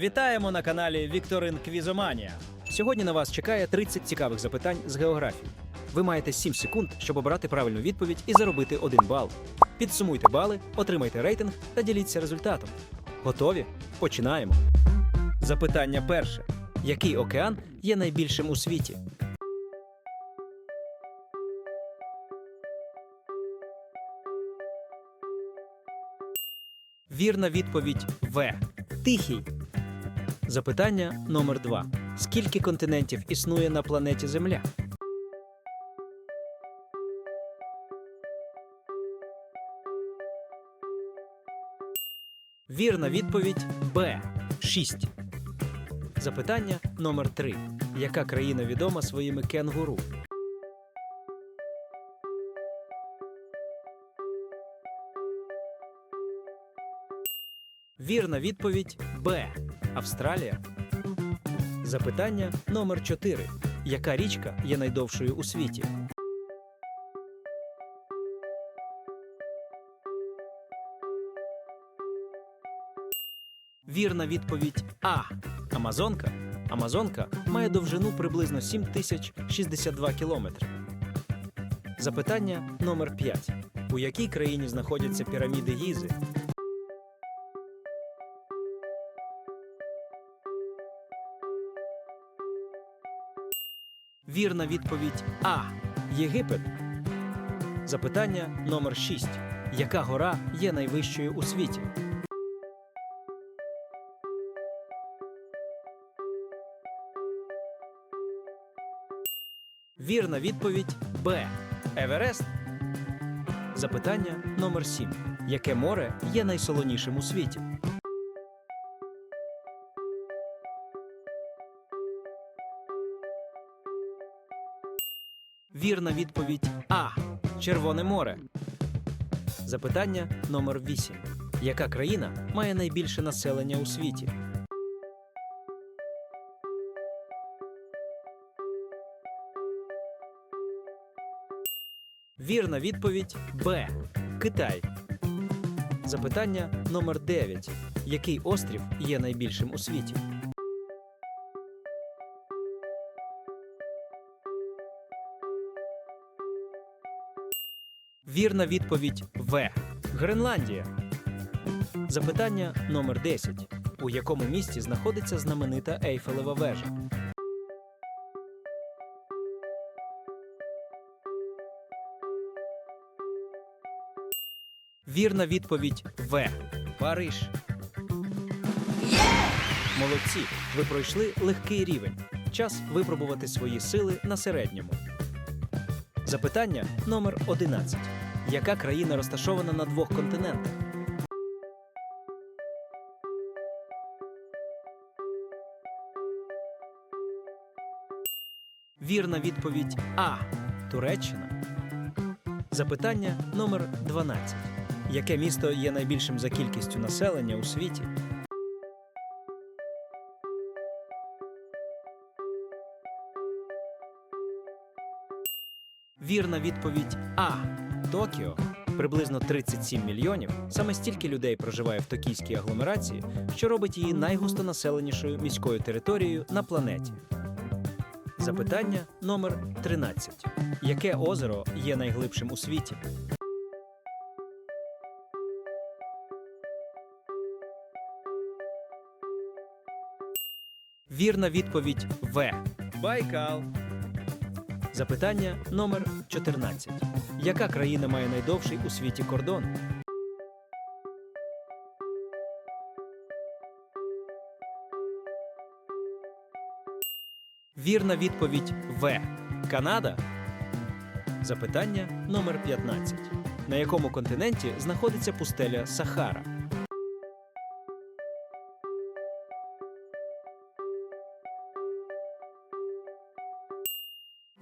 Вітаємо на каналі Вікторин Квізоманія. Сьогодні на вас чекає 30 цікавих запитань з географії. Ви маєте 7 секунд, щоб обрати правильну відповідь і заробити 1 бал. Підсумуйте бали, отримайте рейтинг та діліться результатом. Готові? Починаємо. Запитання перше: який океан є найбільшим у світі? Вірна відповідь В. Тихий. Запитання номер 2. Скільки континентів існує на планеті Земля? Вірна відповідь Б. 6. Запитання номер 3. Яка країна відома своїми кенгуру? Вірна відповідь Б. Австралія. Запитання номер 4. Яка річка є найдовшою у світі? Вірна відповідь А. Амазонка. Амазонка має довжину приблизно 7062 кілометри. Запитання номер 5. У якій країні знаходяться піраміди Гізи? Вірна відповідь А. Єгипет. Запитання номер 6. Яка гора є найвищою у світі? Вірна відповідь Б. Еверест. Запитання номер 7. Яке море є найсолонішим у світі? Вірна відповідь А. Червоне море. Запитання номер 8. Яка країна має найбільше населення у світі? Вірна відповідь Б. Китай. Запитання номер 9. Який острів є найбільшим у світі? Вірна відповідь В. Гренландія. Запитання номер 10. У якому місті знаходиться знаменита Ейфелева вежа? Вірна відповідь В. Париж. Молодці. Ви пройшли легкий рівень. Час випробувати свої сили на середньому. Запитання номер 11. Яка країна розташована на двох континентах? Вірна відповідь А. Туреччина. Запитання номер 12. Яке місто є найбільшим за кількістю населення у світі? Вірна відповідь А. Токіо. Приблизно 37 мільйонів. Саме стільки людей проживає в токійській агломерації, що робить її найгустонаселенішою міською територією на планеті. Запитання номер 13. Яке озеро є найглибшим у світі? Вірна відповідь В. Байкал. Запитання номер 14. Яка країна має найдовший у світі кордон? Вірна відповідь В. Канада. Запитання номер 15. На якому континенті знаходиться пустеля Сахара?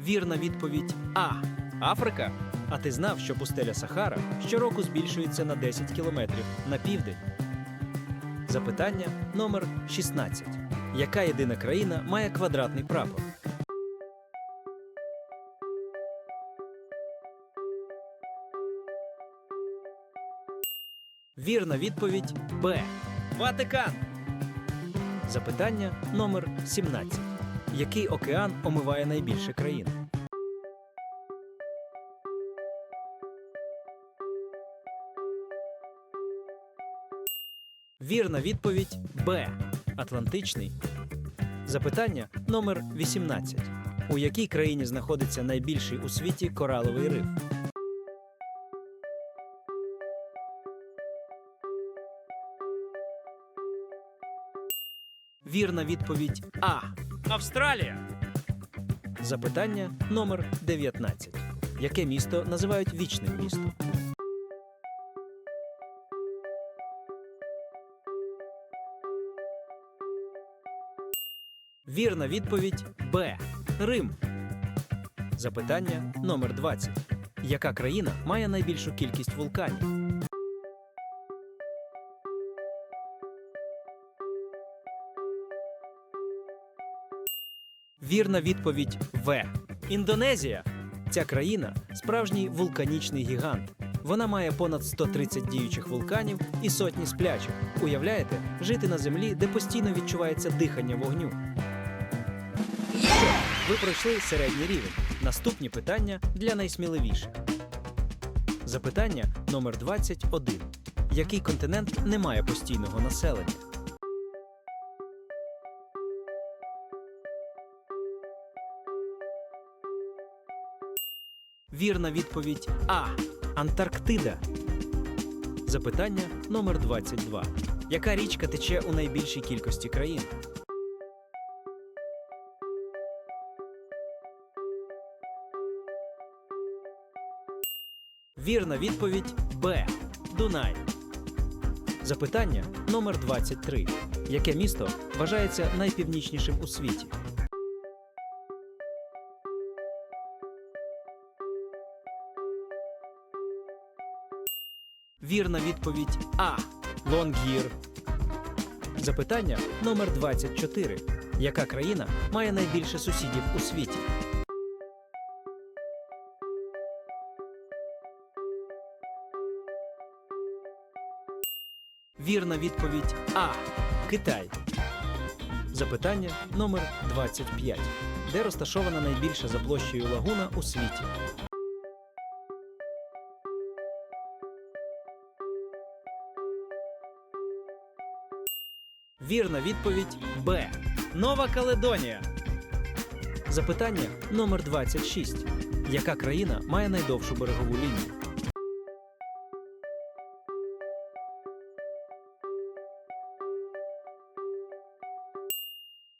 Вірна відповідь А. Африка. А ти знав, що пустеля Сахара щороку збільшується на 10 кілометрів на південь? Запитання номер 16. Яка єдина країна має квадратний прапор? Вірна відповідь Б. Ватикан. Запитання номер 17. Який океан омиває найбільше країн? Вірна відповідь Б. Атлантичний. Запитання номер 18. У якій країні знаходиться найбільший у світі кораловий риф? Вірна відповідь А. Австралія. Запитання номер 19. Яке місто називають вічним містом? Вірна відповідь Б. Рим. Запитання номер 20. Яка країна має найбільшу кількість вулканів? Вірна відповідь В. Індонезія. Ця країна справжній вулканічний гігант. Вона має понад 130 діючих вулканів і сотні сплячих. Уявляєте, жити на землі, де постійно відчувається дихання вогню. Ви пройшли середній рівень. Наступні питання для найсміливіших. Запитання номер 21. Який континент не має постійного населення? Вірна відповідь А. Антарктида. Запитання номер 22. Яка річка тече у найбільшій кількості країн? Вірна відповідь Б. Дунай. Запитання номер 23. Яке місто вважається найпівнічнішим у світі? Вірна відповідь А. Лонгір. Запитання номер 24. Яка країна має найбільше сусідів у світі? Вірна відповідь А. Китай. Запитання номер 25. Де розташована найбільша за площею лагуна у світі? Вірна відповідь Б. Нова Каледонія. Запитання номер 26. Яка країна має найдовшу берегову лінію?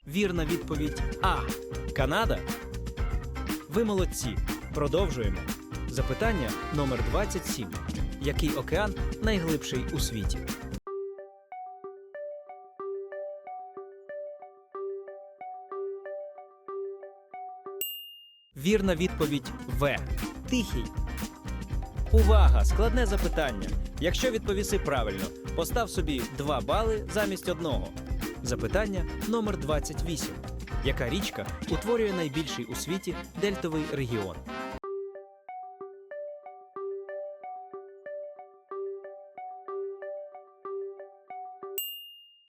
Вірна відповідь А. Канада. Ви молодці. Продовжуємо. Запитання номер 27. Який океан найглибший у світі? Вірна відповідь В. Тихий. Увага! Складне запитання. Якщо відповіси правильно, постав собі 2 бали замість одного. Запитання номер 28. Яка річка утворює найбільший у світі дельтовий регіон?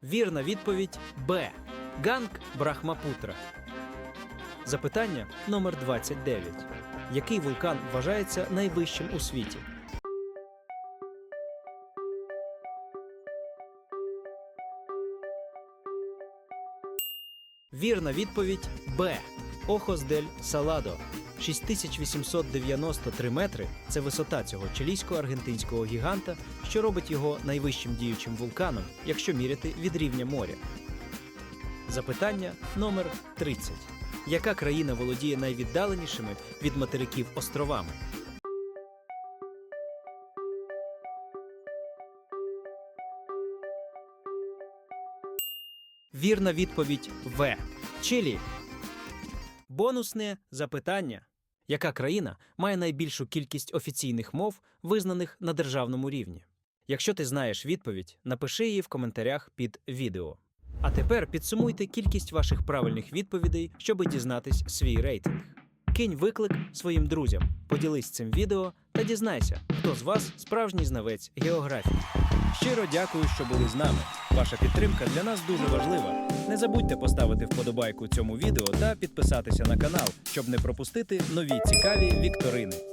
Вірна відповідь Б. Ганг Брахмапутра. Запитання номер 29. Який вулкан вважається найвищим у світі? Вірна відповідь Б. Охос дель Саладо. 6893 метри це висота цього чилійсько-аргентинського гіганта, що робить його найвищим діючим вулканом, якщо міряти від рівня моря. Запитання номер 30. Яка країна володіє найвіддаленішими від материків островами? Вірна відповідь В. Чилі. Бонусне запитання. Яка країна має найбільшу кількість офіційних мов, визнаних на державному рівні? Якщо ти знаєш відповідь, напиши її в коментарях під відео. А тепер підсумуйте кількість ваших правильних відповідей, щоб дізнатись свій рейтинг. Кинь виклик своїм друзям, поділись цим відео та дізнайся, хто з вас справжній знавець географії. Щиро дякую, що були з нами. Ваша підтримка для нас дуже важлива. Не забудьте поставити вподобайку цьому відео та підписатися на канал, щоб не пропустити нові цікаві вікторини.